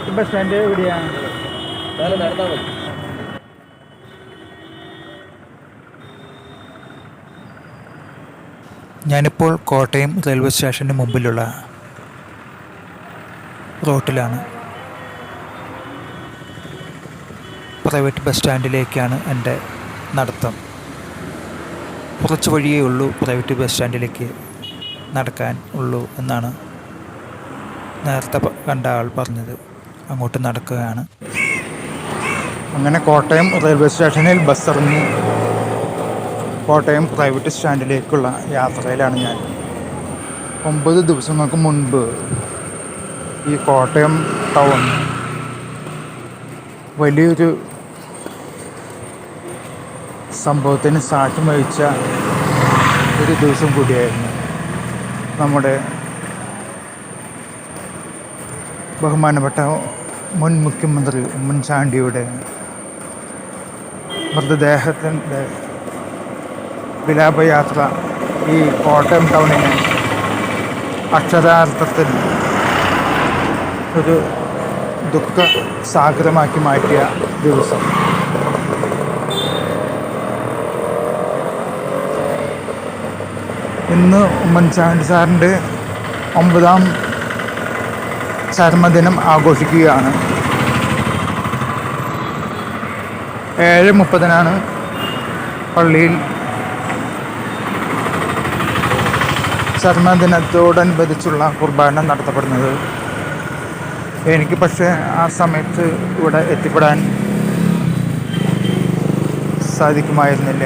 Private bus stand എവിടെയാണ് നടന്നാൽ മതി. ഞാനിപ്പോൾ കോട്ടയം റെയിൽവേ സ്റ്റേഷന് മുമ്പിലുള്ള റോട്ടിലാണ്. പ്രൈവറ്റ് ബസ് സ്റ്റാൻഡിലേക്കാണ് എന്റെ നടത്തം. കുറച്ച് വഴിയേ ഉള്ളൂ പ്രൈവറ്റ് ബസ് സ്റ്റാൻഡിലേക്ക് നടക്കാൻ ഉള്ളൂ എന്നാണ് നേരത്തെ കണ്ട ആൾ പറഞ്ഞത്. അങ്ങോട്ട് നടക്കുകയാണ്. അങ്ങനെ കോട്ടയം റെയിൽവേ സ്റ്റേഷനിൽ ബസ് ഇറങ്ങി കോട്ടയം പ്രൈവറ്റ് സ്റ്റാൻഡിലേക്കുള്ള യാത്രയിലാണ് ഞാൻ. ഒമ്പത് ദിവസങ്ങൾക്ക് മുൻപ് ഈ കോട്ടയം ടൗൺ വലിയൊരു സംഭവത്തിന് സാക്ഷ്യം വഹിച്ച ഒരു ദിവസം കൂടിയായിരുന്നു. നമ്മുടെ ബഹുമാനപ്പെട്ട മുൻ മുഖ്യമന്ത്രി ഉമ്മൻചാണ്ടിയുടെ മൃതദേഹത്തിന്റെ വിലാപയാത്ര ഈ കോട്ടയം ടൗണിനെ അക്ഷരാർത്ഥത്തിൽ ഒരു ദുഃഖ സാഗരമാക്കി മാറ്റിയ ദിവസം. ഇന്ന് ഉമ്മൻചാണ്ടി സാറിന്റെ ഒമ്പതാം ചരമദിനം ആഘോഷിക്കുകയാണ്. ഏഴ് മുപ്പതിനാണ് പള്ളിയിൽ ചർമ്മദിനത്തോടനുബന്ധിച്ചുള്ള കുർബാന നടത്തപ്പെടുന്നത്. എനിക്ക് പക്ഷേ ആ സമയത്ത് ഇവിടെ എത്തിപ്പെടാൻ സാധിക്കുമായിരുന്നില്ല.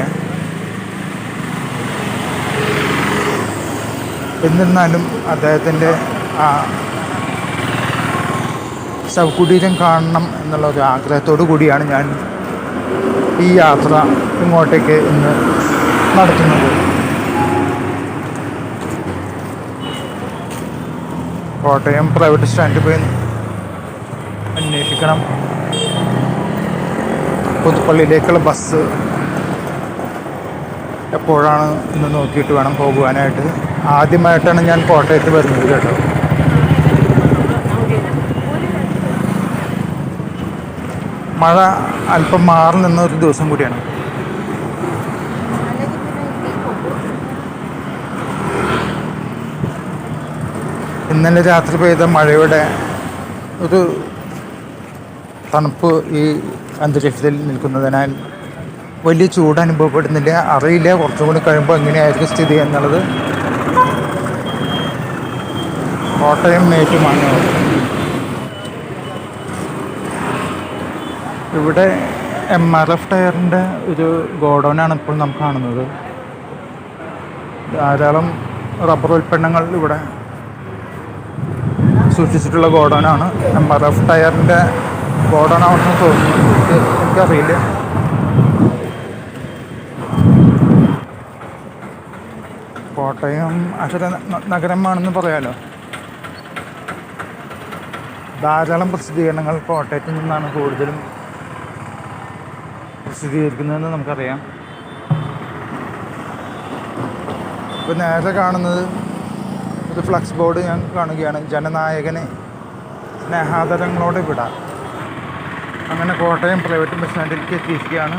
എന്നിരുന്നാലും അദ്ദേഹത്തിന്റെ ആ ശവകുടീരം കാണണം എന്നുള്ള ഒരു ആഗ്രഹത്തോടു കൂടിയാണ് ഞാൻ ഈ യാത്ര ഇങ്ങോട്ടേക്ക് ഇന്ന് നടത്തുന്നത്. കോട്ടയം പ്രൈവറ്റ് സ്റ്റാൻഡിൽ പോയി അന്വേഷിക്കണം. പുതുപ്പള്ളിയിലേക്കുള്ള ബസ് എപ്പോഴാണ് എന്ന് നോക്കിയിട്ട് വേണം പോകുവാനായിട്ട് ആദ്യമായിട്ടാണ് ഞാൻ കോട്ടയത്ത് വരുന്നത് കേട്ടോ. മഴ അല്പം മാറി നിന്ന ഒരു ദിവസം കൂടിയാണ്. ഇന്നലെ രാത്രി പെയ്ത മഴയുടെ ഒരു തണുപ്പ് ഈ അന്തരീക്ഷത്തിൽ നിൽക്കുന്നതിനാൽ വലിയ ചൂട് അനുഭവപ്പെടുന്നില്ല. അറിയില്ല. കുറച്ചും കൂടി കഴിയുമ്പോൾ എങ്ങനെയായിരിക്കും സ്ഥിതി എന്നുള്ളത്. കോട്ടയം മേറ്റുമാണ് ഇവിടെ എം ആർ എഫ് ടയറിന്റെ ഒരു ഗോഡൗണാണ് ഇപ്പോൾ നാം കാണുന്നത്. ധാരാളം റബ്ബർ ഉൽപ്പന്നങ്ങൾ ഇവിടെ സൂക്ഷിച്ചിട്ടുള്ള ഗോഡൗണാണ്. എം ആർ എഫ് ടയറിന്റെ ഗോഡൗൺ ആണെന്ന് തോന്നുന്നു. എനിക്ക് എനിക്കറിയില്ല. കോട്ടയം അക്ഷര നഗരമാണെന്ന് പറയാലോ. ധാരാളം പ്രസിദ്ധീകരണങ്ങൾ കോട്ടയത്ത് നിന്നാണ് കൂടുതലും പ്രസിദ്ധീകരിക്കുന്നതെന്ന് നമുക്കറിയാം. ഇപ്പോൾ നേരെ കാണുന്നത് ഒരു ഫ്ലക്സ് ബോർഡ് ഞാൻ കാണുകയാണ്. ജനനായകനെ സ്നേഹാദരങ്ങളോടെ വിടാം. അങ്ങനെ കോട്ടയം പ്രൈവറ്റ് ബസ് സ്റ്റാൻഡിലേക്ക് എത്തിയിരിക്കുകയാണ്.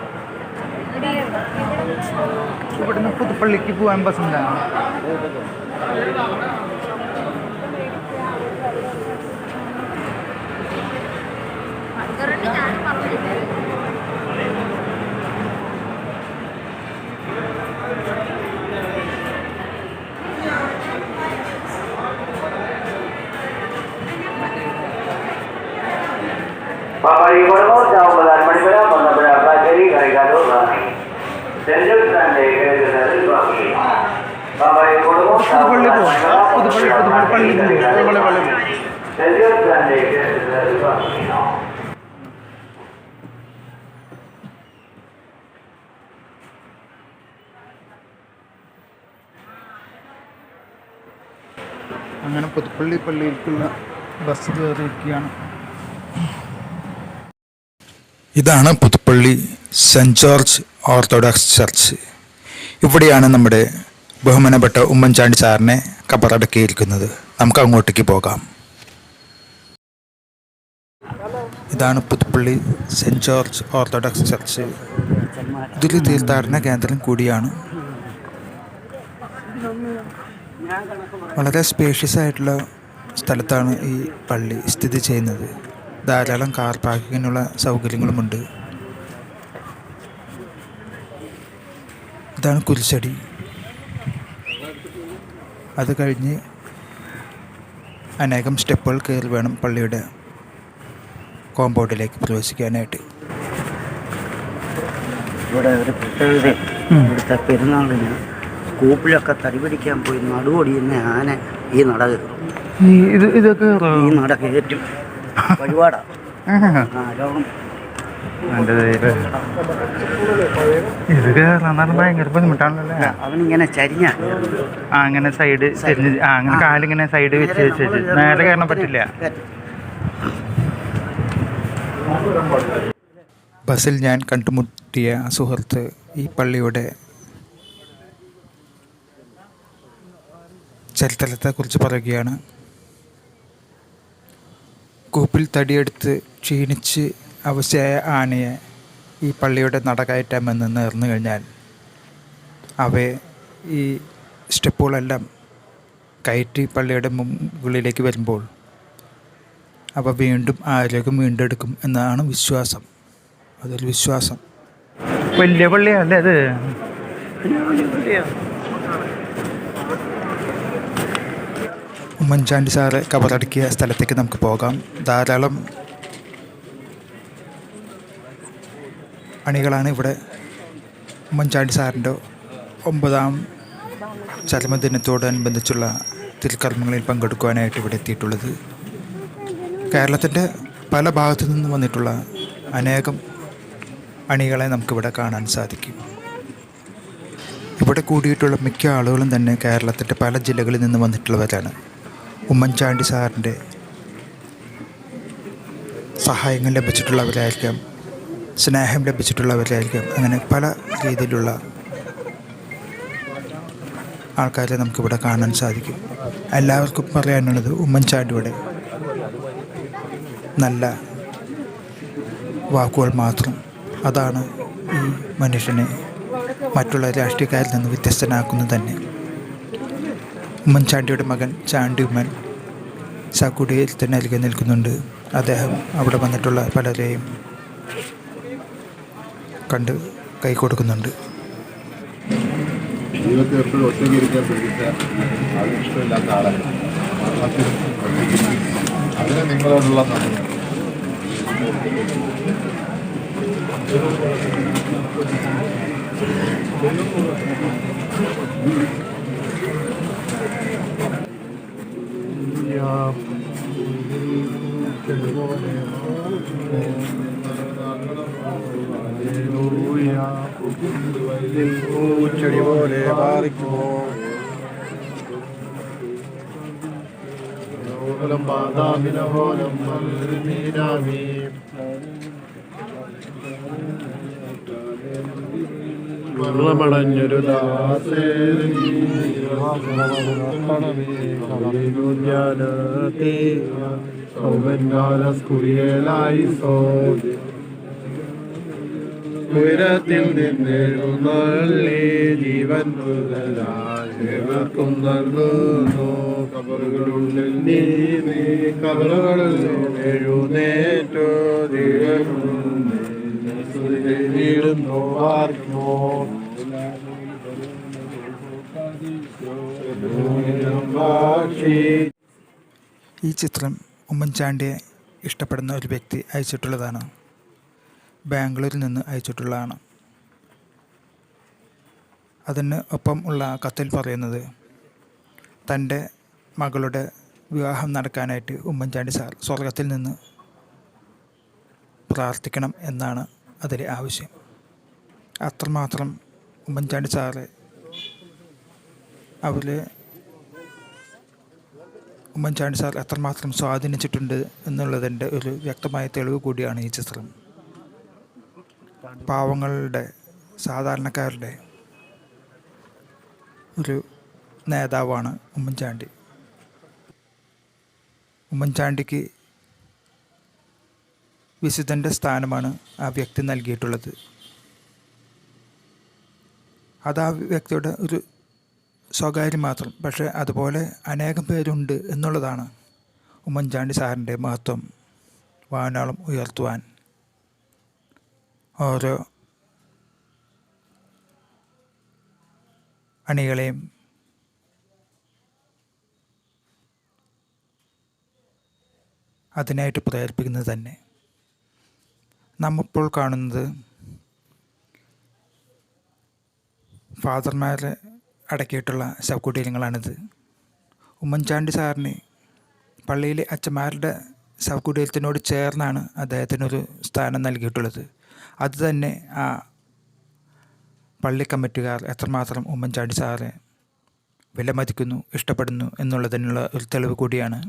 ഇവിടുന്ന് പുതുപ്പള്ളിക്ക് പോകാൻ ബസ് ഉണ്ടാകും ഞാൻ പറഞ്ഞില്ലേ? പുതുപ്പള്ളി പള്ളിയിലേക്കുള്ള ബസ് കയറിയിരിക്കുകയാണ്. ഇതാണ് Puthuppally Saint George Orthodox church. ഇവിടെയാണ് നമ്മുടെ ബഹുമാനപ്പെട്ട ഉമ്മൻചാണ്ടി സാറിനെ കബറടക്കിയിരിക്കുന്നത് നമുക്ക് അങ്ങോട്ടേക്ക് പോകാം. ഇതാണ് Puthuppally Saint George Orthodox church. ഇതൊരു തീർത്ഥാടന കേന്ദ്രം കൂടിയാണ്. വളരെ സ്പേഷ്യസ് ആയിട്ടുള്ള സ്ഥലത്താണ് ഈ പള്ളി സ്ഥിതി ചെയ്യുന്നത്. ധാരാളം കാർ പാർക്കിങ്ങിനുള്ള സൗകര്യങ്ങളുമുണ്ട്. ഇതാണ് കുരിശടി. അത് കഴിഞ്ഞ് അനേകം സ്റ്റെപ്പുകൾ കയറി വേണം പള്ളിയുടെ കോമ്പൗണ്ടിലേക്ക് പ്രവേശിക്കാനായിട്ട്. ഇവിടെ ഒരു പ്രത്യേകത. ഇവിടുത്തെ പെരുന്നാളിന് കൂപ്പിലൊക്കെ തടി പിടിക്കാൻ പോയി നടുവൊടിയുന്ന ആന ഈ നട കയറും. ഇത് ഇതൊക്കെ ഈ നട കയറ്റും. വഴിപാടാ. ഭയങ്കര ബുദ്ധിമുട്ടാണല്ലേ അവനിങ്ങനെ ചരിഞ്ഞ ആ അങ്ങനെ സൈഡ് ചെരിഞ്ഞ് ആ അങ്ങനെ കാലിങ്ങനെ സൈഡ് വെച്ച് വെച്ച് വെച്ച്. നേരെ കയറാൻ പറ്റില്ല. ബസ്സിൽ ഞാൻ കണ്ടുമുട്ടിയ സുഹൃത്ത് ഈ പള്ളിയുടെ ചരിത്രത്തെക്കുറിച്ച് പറയുകയാണ്. കൂപ്പിൽ തടിയെടുത്ത് ക്ഷീണിച്ച് അവശയായ ആനയെ ഈ പള്ളിയുടെ നട കയറ്റാമെന്ന് നേർന്നു കഴിഞ്ഞാൽ അവയെ ഈ സ്റ്റെപ്പുകളെല്ലാം കയറ്റി പള്ളിയുടെ മുകളിലേക്ക് വരുമ്പോൾ അവ വീണ്ടും ആരോഗ്യം വീണ്ടെടുക്കും എന്നാണ് വിശ്വാസം. അതൊരു വിശ്വാസം. വലിയ പള്ളിയല്ലേ അത്? ഉമ്മൻചാണ്ടി സാറ് കബറടക്കിയ സ്ഥലത്തേക്ക് നമുക്ക് പോകാം. ധാരാളം അണികളാണ് ഇവിടെ ഉമ്മൻചാണ്ടി സാറിന്റെ ഒമ്പതാം ചരമദിനത്തോടനുബന്ധിച്ചുള്ള തിരുക്കർമ്മങ്ങളിൽ പങ്കെടുക്കുവാനായിട്ട് ഇവിടെ എത്തിയിട്ടുള്ളത്. കേരളത്തിന്റെ പല ഭാഗത്തു നിന്ന് വന്നിട്ടുള്ള അനേകം അണികളെ നമുക്കിവിടെ കാണാൻ സാധിക്കും. ഇവിടെ കൂടിയിട്ടുള്ള മിക്ക ആളുകളും തന്നെ കേരളത്തിന്റെ പല ജില്ലകളിൽ നിന്ന് വന്നിട്ടുള്ളവരാണ്. ഉമ്മൻചാണ്ടി സാറിന്റെ സഹായങ്ങൾ ലഭിച്ചിട്ടുള്ളവരായിരിക്കാം സ്നേഹം ലഭിച്ചിട്ടുള്ളവരായിരിക്കാം അങ്ങനെ പല രീതിയിലുള്ള ആൾക്കാരെ നമുക്കിവിടെ കാണാൻ സാധിക്കും. എല്ലാവർക്കും പറയാനുള്ളത് ഉമ്മൻചാണ്ടിയുടെ നല്ല വാക്കുകൾ മാത്രം. അതാണ് ഈ മനുഷ്യനെ മറ്റുള്ള രാഷ്ട്രീയക്കാരിൽ നിന്ന് വ്യത്യസ്തനാക്കുന്നത് തന്നെ. ഉമ്മൻചാണ്ടിയുടെ മകൻ ചാണ്ടി ഉമ്മൻ ചാക്കുടിയിൽ തന്നെ നൽകി നിൽക്കുന്നുണ്ട്. അദ്ദേഹം അവിടെ വന്നിട്ടുള്ള പലരെയും കണ്ട് കൈ കൊടുക്കുന്നുണ്ട് ചെടി പോലെ ബാധിക്കുമോ വെള്ളമടഞ്ഞൊരു ദാസേനത്തെ സൗമൻകാല സ്കുരിയലായി സോ ഉയരത്തിൽ നിന്നെഴുന്നള്ളി ജീവൻ മുതലായവർക്കും നൽകുന്നു കബറുകളുള്ളിൽ നീ കബറുകളിൽ എഴുന്നേറ്റോ. വീടുന്നു ആർക്കുമോ സാക്ഷി ഈ ചിത്രം ഉമ്മൻചാണ്ടിയെ ഇഷ്ടപ്പെടുന്ന ഒരു വ്യക്തി അയച്ചിട്ടുള്ളതാണ്. ബാംഗ്ലൂരിൽ നിന്ന് അയച്ചിട്ടുള്ളതാണ്. അതിന് ഒപ്പം ഉള്ള കത്തിൽ പറയുന്നത് തന്റെ മകളുടെ വിവാഹം നടക്കാനായിട്ട് ഉമ്മൻചാണ്ടി സാർ സ്വർഗത്തിൽ നിന്ന് പ്രാർത്ഥിക്കണം എന്നാണ് അതിലെ ആവശ്യം. അത്രമാത്രം ഉമ്മൻചാണ്ടി സാറ് അവർ ഉമ്മൻചാണ്ടി സാർ എത്രമാത്രം സ്വാധീനിച്ചിട്ടുണ്ട് എന്നുള്ളതിന്റെ ഒരു വ്യക്തമായ തെളിവ് കൂടിയാണ് ഈ ചിത്രം. പാവങ്ങളുടെ സാധാരണക്കാരുടെ ഒരു നേതാവാണ് ഉമ്മൻചാണ്ടി. ഉമ്മൻചാണ്ടിക്ക് വിശുദ്ധന്റെ സ്ഥാനമാണ് ആ വ്യക്തി നൽകിയിട്ടുള്ളത്. അത് ആ വ്യക്തിയുടെ ഒരു സ്വകാര്യം മാത്രം പക്ഷേ അതുപോലെ അനേകം പേരുണ്ട് എന്നുള്ളതാണ് ഉമ്മൻചാണ്ടി സാറിന്റെ മഹത്വം. വാനോളം ഉയർത്തുവാൻ. ഓരോ അണികളെയും അതിനായിട്ട് പ്രേരിപ്പിക്കുന്നത് തന്നെ. നമ്മിപ്പോൾ കാണുന്നത് ഫാദർമാരെ അടക്കിയിട്ടുള്ള ശവകുടീരങ്ങളാണിത്. ഉമ്മൻചാണ്ടി സാറിന് പള്ളിയിലെ അച്ഛന്മാരുടെ ശവകുടീരത്തിനോട് ചേർന്നാണ് അദ്ദേഹത്തിനൊരു സ്ഥാനം നൽകിയിട്ടുള്ളത്. അത് തന്നെ ആ പള്ളി കമ്മിറ്റുകാർ എത്രമാത്രം ഉമ്മൻചാണ്ടി സാറെ വിലമതിക്കുന്നു ഇഷ്ടപ്പെടുന്നു എന്നുള്ളതിനുള്ള ഒരു തെളിവ് കൂടിയാണ്.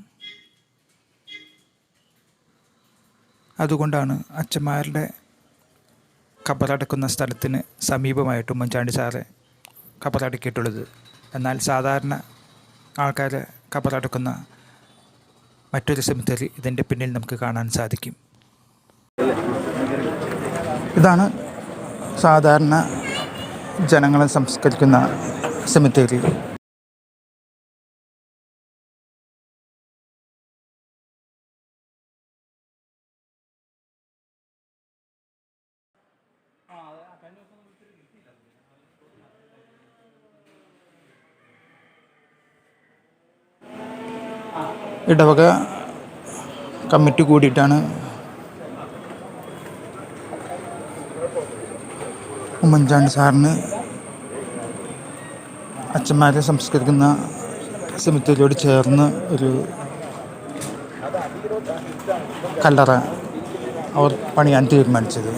അതുകൊണ്ടാണ് അച്ഛന്മാരുടെ കബറടക്കുന്ന സ്ഥലത്തിന് സമീപമായിട്ട് ഉമ്മൻചാണ്ടി സാറെ കബറടക്കിയിട്ടുള്ളത് എന്നാൽ സാധാരണ ആൾക്കാർ കബറടക്കുന്ന മറ്റൊരു സെമിത്തറി ഇതിന്റെ പിന്നിൽ നമുക്ക് കാണാൻ സാധിക്കും. ഇതാണ് സാധാരണ ജനങ്ങളെ സംസ്കരിക്കുന്ന സെമിത്തേരി ഇടവക കമ്മിറ്റി കൂടിയിട്ടാണ് ഉമ്മൻചാണ്ടി സാറിന് അച്ഛന്മാരെ സംസ്കരിക്കുന്ന സെമിത്തേരിയോട് ചേർന്ന് ഒരു കല്ലറ അവർ പണിയാൻ തീരുമാനിച്ചത്.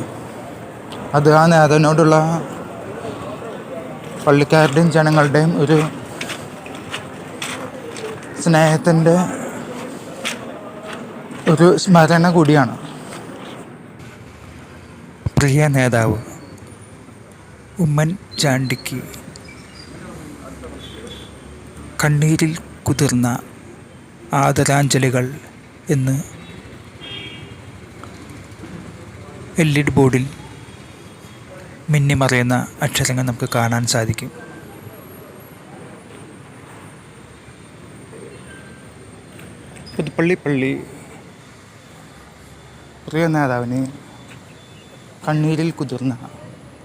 അത് ആ നേതാവിനോടുള്ള പള്ളിക്കാരുടെയും ജനങ്ങളുടെയും ഒരു സ്നേഹത്തിന്റെ ഒരു സ്മരണ കൂടിയാണ്. പ്രിയ നേതാവ് ഉമ്മൻ ചാണ്ടിക്ക്. കണ്ണീരിൽ കുതിർന്ന ആദരാഞ്ജലികൾ എന്ന് എൽ ഇ ഡി ബോർഡിൽ മിന്നിമറയുന്ന അക്ഷരങ്ങൾ നമുക്ക് കാണാൻ സാധിക്കും. പുതുപ്പള്ളി പള്ളി. പ്രിയ നേതാവിന് കണ്ണീരിൽ കുതിർന്ന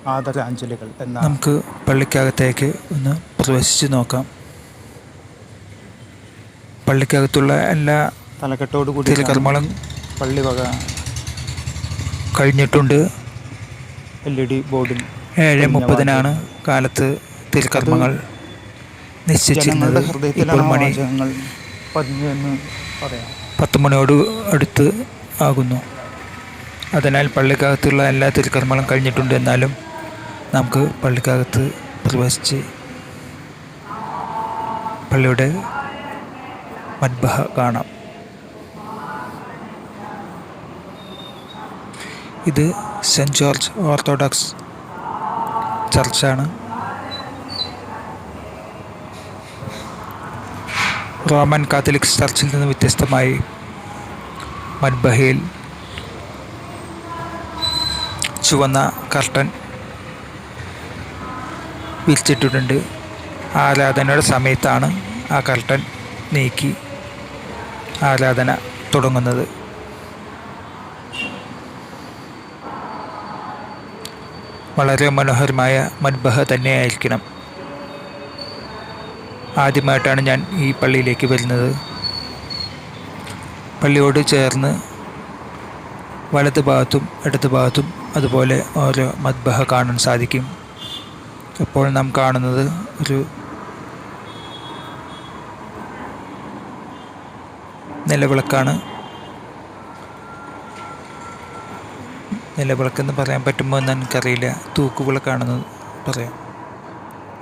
ആദരാഞ്ജലികൾ എന്ന നമുക്ക് പള്ളിക്കകത്തേക്ക് ഒന്ന് പ്രവേശിച്ച് നോക്കാം. പള്ളിക്കകത്തുള്ള എല്ലാ തലക്കെട്ടോട് കൂടി കർമ്മങ്ങളും പള്ളി വക കഴിഞ്ഞിട്ടുണ്ട്. എൽ ഇ ഡി ബോർഡിൽ ഏഴ് മുപ്പതിനാണ് കാലത്ത് തിരുക്കർമ്മങ്ങൾ നിശ്ചയിച്ചിരുന്നത്. ഇപ്പോൾ മണി പത്ത് മണിയോട് അടുത്ത് ആകുന്നു. അതിനാൽ പള്ളിക്കകത്തുള്ള എല്ലാ തിരുക്കർമ്മങ്ങളും കഴിഞ്ഞിട്ടുണ്ട് എന്നാലും നമുക്ക് പള്ളിക്കകത്ത് പ്രവേശിച്ച് പള്ളിയുടെ മദ്ബഹ കാണാം. ഇത് സെന്റ് ജോർജ് ഓർത്തഡോക്സ് ചർച്ചാണ്. റോമൻ കാത്തലിക് ചർച്ചിൽ നിന്ന് വ്യത്യസ്തമായി മദ്ബഹയിൽ ചുവന്ന കർട്ടൻ വിരിച്ചിട്ടിട്ടുണ്ട്. ആരാധനയുടെ സമയത്താണ് ആ കർട്ടൻ നീക്കി ആരാധന തുടങ്ങുന്നത്. വളരെ മനോഹരമായ മദ്ബഹ തന്നെയായിരിക്കണം. ആദ്യമായിട്ടാണ് ഞാൻ ഈ പള്ളിയിലേക്ക് വരുന്നത്. പള്ളിയോട് ചേർന്ന് വലത് ഭാഗത്തും ഇടത് ഭാഗത്തും അതുപോലെ ഓരോ മദ്ബഹ കാണാൻ സാധിക്കും. ഇപ്പോൾ നാം കാണുന്നത് ഒരു നിലവിളക്കാണ്. നിലവിളക്കെന്ന് പറയാൻ പറ്റുമോ എന്ന് എനിക്കറിയില്ല. തൂക്കുവിളക്കാണെന്ന് പറയാം.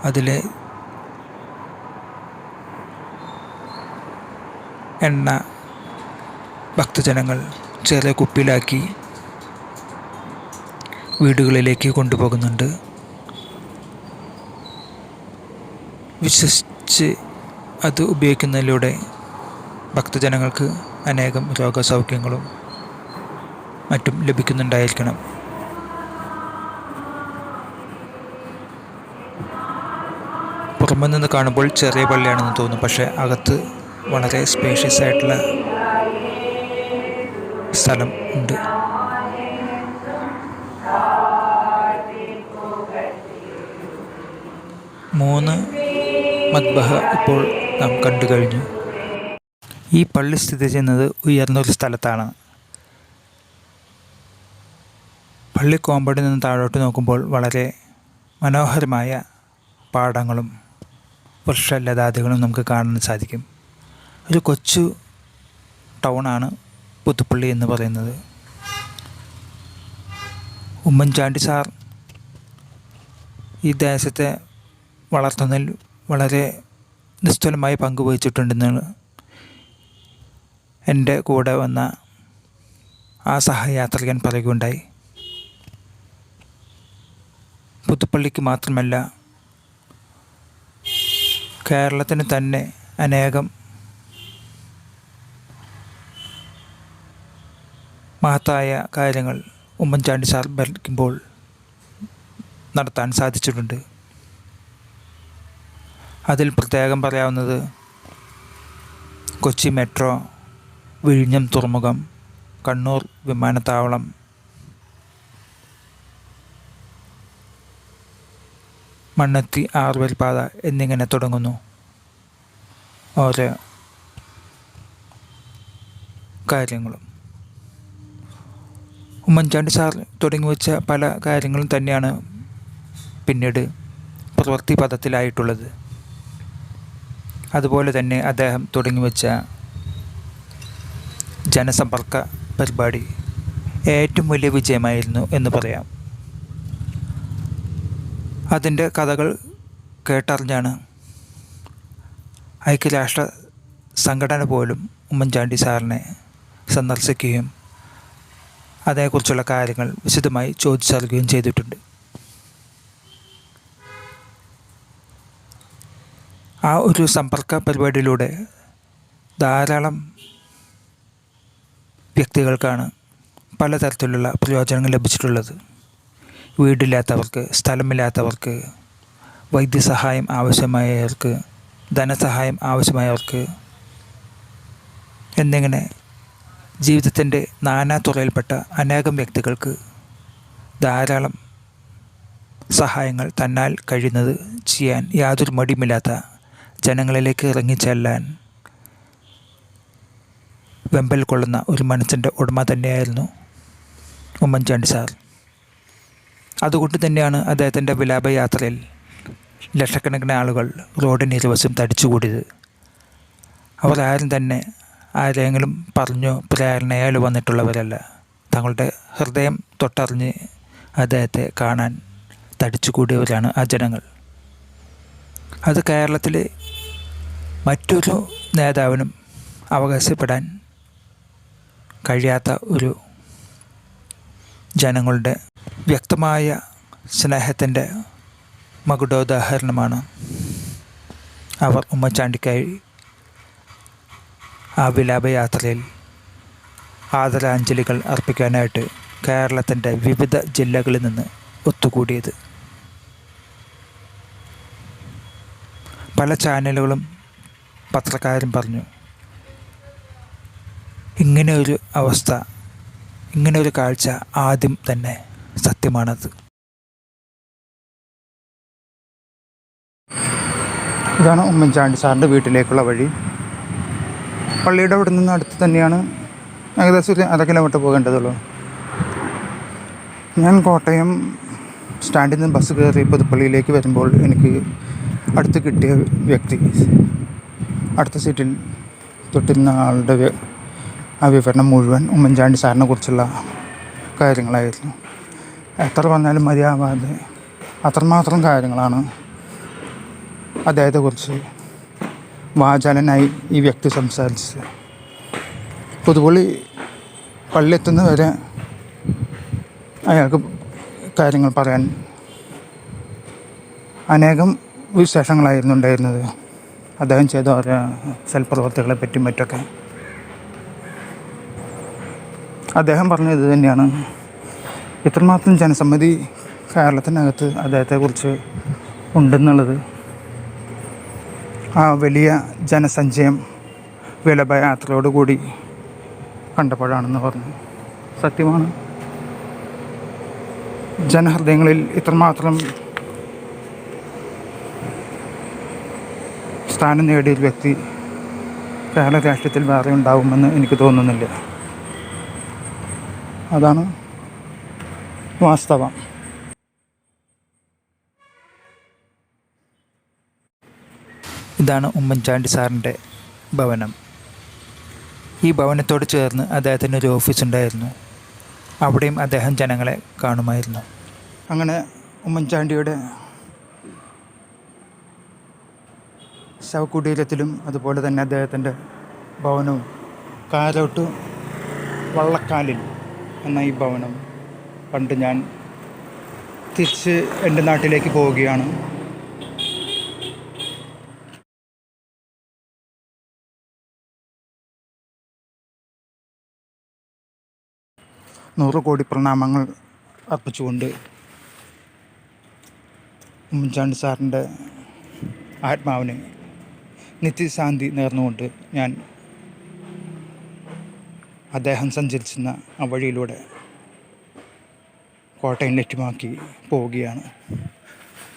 അതിൽ എണ്ണ ഭക്തജനങ്ങൾ ചെറിയ കുപ്പിയിലാക്കി വീടുകളിലേക്ക് കൊണ്ടുപോകുന്നുണ്ട്. വിശ്വസിച്ച് അത് ഉപയോഗിക്കുന്നതിലൂടെ ഭക്തജനങ്ങൾക്ക് അനേകം രോഗസൗഖ്യങ്ങളും മറ്റും ലഭിക്കുന്നുണ്ടായിരിക്കണം. പുറമെ നിന്ന് കാണുമ്പോൾ ചെറിയ പള്ളിയാണെന്ന് തോന്നും പക്ഷേ അകത്ത് വളരെ സ്പേഷ്യസ് ആയിട്ടുള്ള സ്ഥലം ഉണ്ട്. മൂന്ന് മദ്ബഹ ഇപ്പോൾ നാം കണ്ടു കഴിഞ്ഞു. ഈ പള്ളി സ്ഥിതി ചെയ്യുന്നത് ഉയർന്നൊരു സ്ഥലത്താണ്. പള്ളി കോമ്പൗണ്ടിൽ നിന്ന് താഴോട്ട് നോക്കുമ്പോൾ വളരെ മനോഹരമായ പാടങ്ങളും വൃക്ഷലതാദികളും നമുക്ക് കാണാൻ സാധിക്കും. ഒരു കൊച്ചു ടൗണാണ് പുതുപ്പള്ളി എന്ന് പറയുന്നത്. ഉമ്മൻചാണ്ടി സാർ ഈ ദേശത്തെ വളർത്തുന്നതിൽ വളരെ നിസ്തുലമായി പങ്കുവഹിച്ചിട്ടുണ്ടെന്നാണ് എന്റെ കൂടെ വന്ന ആ സഹയാത്രികൻ പറയുകയുണ്ടായി. പുതുപ്പള്ളിക്ക് മാത്രമല്ല കേരളത്തിന് തന്നെ അനേകം മഹത്തായ കാര്യങ്ങൾ ഉമ്മൻചാണ്ടി സാർ ഭരിക്കുമ്പോൾ നടത്താൻ സാധിച്ചിട്ടുണ്ട്. അതിൽ പ്രത്യേകം പറയാവുന്നത് കൊച്ചി മെട്രോ വിഴിഞ്ഞം തുറമുഖം കണ്ണൂർ വിമാനത്താവളം. മണ്ണത്തി ആറുവരി പാത എന്നിങ്ങനെ തുടങ്ങുന്നു. ഓരോ കാര്യങ്ങളും. ഉമ്മൻചാണ്ടി സാർ തുടങ്ങി വെച്ച പല കാര്യങ്ങളും തന്നെയാണ് പിന്നീട് പ്രവൃത്തി പദത്തിലായിട്ടുള്ളത് അതുപോലെ തന്നെ അദ്ദേഹം തുടങ്ങി വെച്ച ജനസമ്പർക്ക പരിപാടി ഏറ്റവും വലിയ വിജയമായിരുന്നു എന്ന് പറയാം. അതിന്റെ കഥകൾ കേട്ടറിഞ്ഞാണ് ഐക്യരാഷ്ട്ര സംഘടന പോലും ഉമ്മൻചാണ്ടി സാറിനെ സന്ദർശിക്കുകയും അതേക്കുറിച്ചുള്ള കാര്യങ്ങൾ വിശദമായി ചോദിച്ചറിയുകയും ചെയ്തിട്ടുണ്ട്. ആ ഒരു സമ്പർക്ക പരിപാടിയിലൂടെ ധാരാളം വ്യക്തികൾക്കാണ് പലതരത്തിലുള്ള പ്രയോജനങ്ങൾ ലഭിച്ചിട്ടുള്ളത്. വീടില്ലാത്തവർക്ക് സ്ഥലമില്ലാത്തവർക്ക് വൈദ്യസഹായം ആവശ്യമായവർക്ക് ധനസഹായം ആവശ്യമായവർക്ക് എന്നിങ്ങനെ ജീവിതത്തിന്റെ നാനാതുറയിൽപ്പെട്ട അനേകം വ്യക്തികൾക്ക് ധാരാളം സഹായങ്ങൾ തന്നാൽ കഴിയുന്നത് ചെയ്യാൻ യാതൊരു മടിയുമില്ലാത്ത ജനങ്ങളിലേക്ക് ഇറങ്ങിച്ചെല്ലാൻ വെമ്പൽ കൊള്ളുന്ന ഒരു മനസ്സിന്റെ ഉടമ തന്നെയായിരുന്നു ഉമ്മൻചാണ്ടി സാർ. അതുകൊണ്ട് തന്നെയാണ് അദ്ദേഹത്തിന്റെ വിലാപയാത്രയിൽ ലക്ഷക്കണക്കിന് ആളുകൾ റോഡിന് ഇരുവശം തടിച്ചുകൂടിയത്. അവർ ആരും തന്നെ ആരെങ്കിലും പറഞ്ഞു പ്രേരണയാലോ വന്നിട്ടുള്ളവരല്ല. തങ്ങളുടെ ഹൃദയം തൊട്ടറിഞ്ഞ് അദ്ദേഹത്തെ കാണാൻ തടിച്ചുകൂടിയവരാണ് ആ ജനങ്ങൾ. അത് കേരളത്തിലെ മറ്റൊരു നേതാവിനും അവകാശപ്പെടാൻ കഴിയാത്ത ഒരു ജനങ്ങളുടെ വ്യക്തമായ സ്നേഹത്തിന്റെ മകുടോദാഹരണമാണ് അവർ ഉമ്മൻചാണ്ടിക്കായി ആ വിലാപയാത്രയിൽ ആദരാഞ്ജലികൾ അർപ്പിക്കാനായിട്ട് കേരളത്തിന്റെ വിവിധ ജില്ലകളിൽ നിന്ന് ഒത്തുകൂടിയത്. പല ചാനലുകളും പത്രക്കാരും പറഞ്ഞു ഇങ്ങനെ ഒരു അവസ്ഥ ഇങ്ങനെ ഒരു കാഴ്ച ആദ്യം തന്നെ സത്യമാണത്. ഇതാണ് ഉമ്മൻചാണ്ടി സാറിന്റെ വീട്ടിലേക്കുള്ള വഴി. പള്ളിയുടെ അവിടെ നിന്ന് അടുത്ത് തന്നെയാണ് ഏകദേശം ഒരു അര കിലോമീറ്റർ പോകേണ്ടതുള്ളൂ. ഞാൻ കോട്ടയം സ്റ്റാൻഡിൽ നിന്ന് ബസ് കയറി പുതുപ്പള്ളിയിലേക്ക് വരുമ്പോൾ എനിക്ക് അടുത്ത് കിട്ടിയ വ്യക്തി അടുത്ത സീറ്റിൽ തൊട്ടിരുന്ന ആളുടെ ആ വിവരണം മുഴുവൻ ഉമ്മൻചാണ്ടി സാറിനെ കുറിച്ചുള്ള കാര്യങ്ങളായിരുന്നു. എത്ര പറഞ്ഞാലും മതിയാവാതെ അത്രമാത്രം കാര്യങ്ങളാണ് അദ്ദേഹത്തെക്കുറിച്ച് വാചാലനായി ഈ വ്യക്തി സംസാരിച്ചത്. പുതുപ്പള്ളി പള്ളിയെത്തുന്ന വരെ അയാൾക്ക് കാര്യങ്ങൾ പറയാൻ അനേകം വിശേഷങ്ങളായിരുന്നു ഉണ്ടായിരുന്നത്. അദ്ദേഹം ചെയ്ത ഓരോ സൽപ്രവർത്തികളെ പറ്റി മറ്റൊക്കെ. അദ്ദേഹം പറഞ്ഞത് ഇത് തന്നെയാണ്. ഇത്രമാത്രം ജനസമ്മതി കേരളത്തിനകത്ത് അദ്ദേഹത്തെക്കുറിച്ച് ഉണ്ടെന്നുള്ളത്. ആ വലിയ ജനസഞ്ചയം വിലപയാത്രയോടുകൂടി കണ്ടപ്പോഴാണെന്ന് പറഞ്ഞു. സത്യമാണ്. ജനഹൃദയങ്ങളിൽ ഇത്രമാത്രം സ്ഥാനം നേടിയ ഒരു വ്യക്തി കേരള രാഷ്ട്രീയത്തിൽ വേറെ ഉണ്ടാവുമെന്ന് എനിക്ക് തോന്നുന്നില്ല. അതാണ് വാസ്തവം. ഇതാണ് ഉമ്മൻചാണ്ടി സാറിന്റെ ഭവനം. ഈ ഭവനത്തോട് ചേർന്ന് അദ്ദേഹത്തിന് ഒരു ഓഫീസ് ഉണ്ടായിരുന്നു. അവിടെയും അദ്ദേഹം ജനങ്ങളെ കാണുമായിരുന്നു. അങ്ങനെ ഉമ്മൻചാണ്ടിയുടെ ശവകുടീരത്തിലും അതുപോലെ തന്നെ അദ്ദേഹത്തിന്റെ ഭവനവും കാരോട്ട് വള്ളക്കാലിൽ എന്ന ഈ ഭവനം പണ്ട് ഞാൻ തിരിച്ച് എന്റെ നാട്ടിലേക്ക് പോവുകയാണ്. നൂറ് കോടി പ്രണാമങ്ങൾ അർപ്പിച്ചുകൊണ്ട് ഉമ്മൻചാണ്ടി സാറിന്റെ ആത്മാവിന് നിത്യശാന്തി നേർന്നുകൊണ്ട് ഞാൻ അദ്ദേഹം സഞ്ചരിച്ചിരുന്ന ആ വഴിയിലൂടെ കോട്ടയം ലക്ഷ്യമാക്കി പോവുകയാണ്.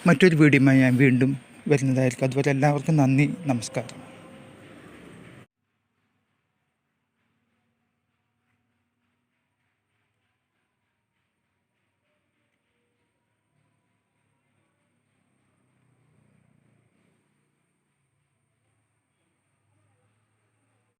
മറ്റൊരു വീഡിയോമായി ഞാൻ വീണ്ടും വരുന്നതായിരിക്കും. അതുവരെ എല്ലാവർക്കും നന്ദി നമസ്കാരം.